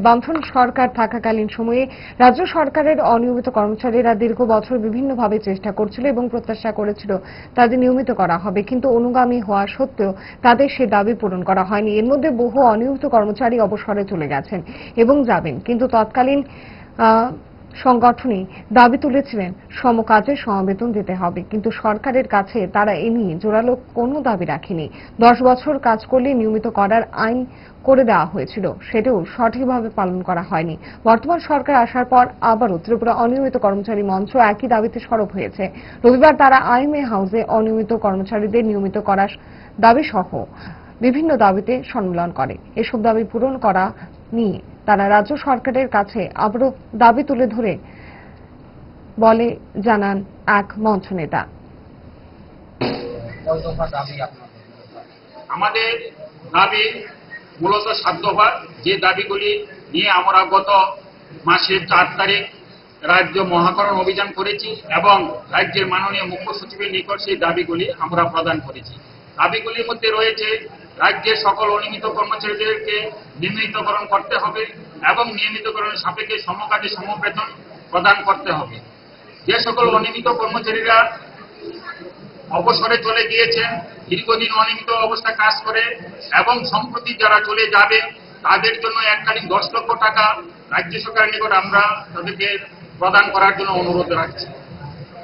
বামফ্রন্ট সরকার থাকাকালীন সময়ে রাজ্য সরকারের অনিয়মিত কর্মচারীরা দীর্ঘ বছর বিভিন্নভাবে চেষ্টা করছিল এবং প্রত্যাশা করেছিল তাদের নিয়মিত করা হবে। কিন্তু অনুগামী হওয়া সত্ত্বেও তাদের সে দাবি পূরণ করা হয়নি। এর মধ্যে বহু অনিয়মিত কর্মচারী অবসরে চলে গেছেন এবং যাবেন। কিন্তু তৎকালীন সংগঠনই দাবি তুলেছিলেন, সমকাজে সমবেতন দিতে হবে। কিন্তু সরকারের কাছে তারা এ নিয়ে জোরালো কোনো দাবি রাখেনি। দশ বছর কাজ করলে নিয়মিত করার আইন করে দেওয়া হয়েছিল। সেটাও সঠিকভাবে পালন করা হয়নি। বর্তমান সরকার আসার পর আবারও ত্রিপুরা অনিয়মিত কর্মচারী মঞ্চ একই দাবিতে সরব হয়েছে। রবিবার তারা আইএমএ হাউসে অনিয়মিত কর্মচারীদের নিয়মিত করার দাবি সহ বিভিন্ন দাবিতে সম্মেলন করে। এসব দাবি পূরণ করা নিয়ে তারা রাজ্য সরকারের কাছে আবারও দাবি তুলে ধরে বলে জানান এক মঞ্চ নেতা আমাদের দাবি মূলত সাত যে দাবিগুলি নিয়ে আমরা গত মাসের চার তারিখ রাজ্য মহাকরণ অভিযান করেছি এবং রাজ্যের মাননীয় মুখ্য সচিবের নিকট সেই দাবিগুলি আমরা প্রদান করেছি। দাবিগুলির মধ্যে রয়েছে রাজ্যের সকল অনিয়মিত কর্মচারীদেরকে নিয়মিতকরণ করতে হবে এবং নিয়মিতকরণের সাপেক্ষে সমকাজে সমবেতন প্রদান করতে হবে। যে সকল অনিয়মিত কর্মচারীরা অবসরে চলে গিয়েছেন, দীর্ঘদিন অনিয়মিত অবস্থা কাজ করে এবং সম্প্রতি যারা চলে যাবে, তাদের জন্য এককালীন দশ লক্ষ টাকা রাজ্য সরকারের নিকট আমরা তাদেরকে প্রদান করার জন্য অনুরোধ রাখছি।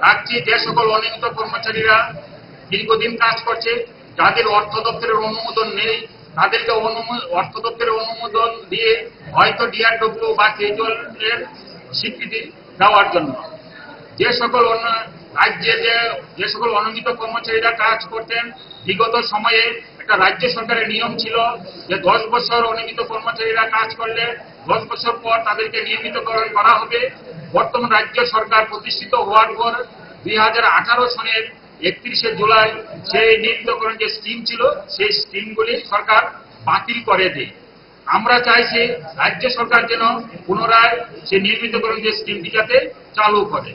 রাখছি যে সকল অনিয়মিত কর্মচারীরা দীর্ঘদিন কাজ করছে যাদের অর্থ দপ্তরের অনুমোদন নেই, তাদেরকে অর্থ দপ্তরের অনুমোদন দিয়ে হয়তো ডিআরডব্লিউ বা কেজুয়াল এর স্বীকৃতি দেওয়ার জন্য। যে সকল অন্য রাজ্যে যে যে সকল অনুমিত কর্মচারীরা কাজ করতেন, বিগত সময়ে একটা রাজ্য সরকারের নিয়ম ছিল যে দশ বছর অনিয়মিত কর্মচারীরা কাজ করলে দশ বছর পর তাদেরকে নিয়মিতকরণ করা হবে। বর্তমান রাজ্য সরকার প্রতিষ্ঠিত হওয়ার পর দুই হাজার আঠারো সনের একত্রিশে জুলাই সেই নিয়মিতকরণ যে স্কিম ছিল, সেই স্কিমগুলি সরকার বাতিল করে দেয়। আমরা চাইছি রাজ্য সরকার যেন পুনরায় সে নির্মিতকরণ যে স্কিমটি যাতে চালু করে।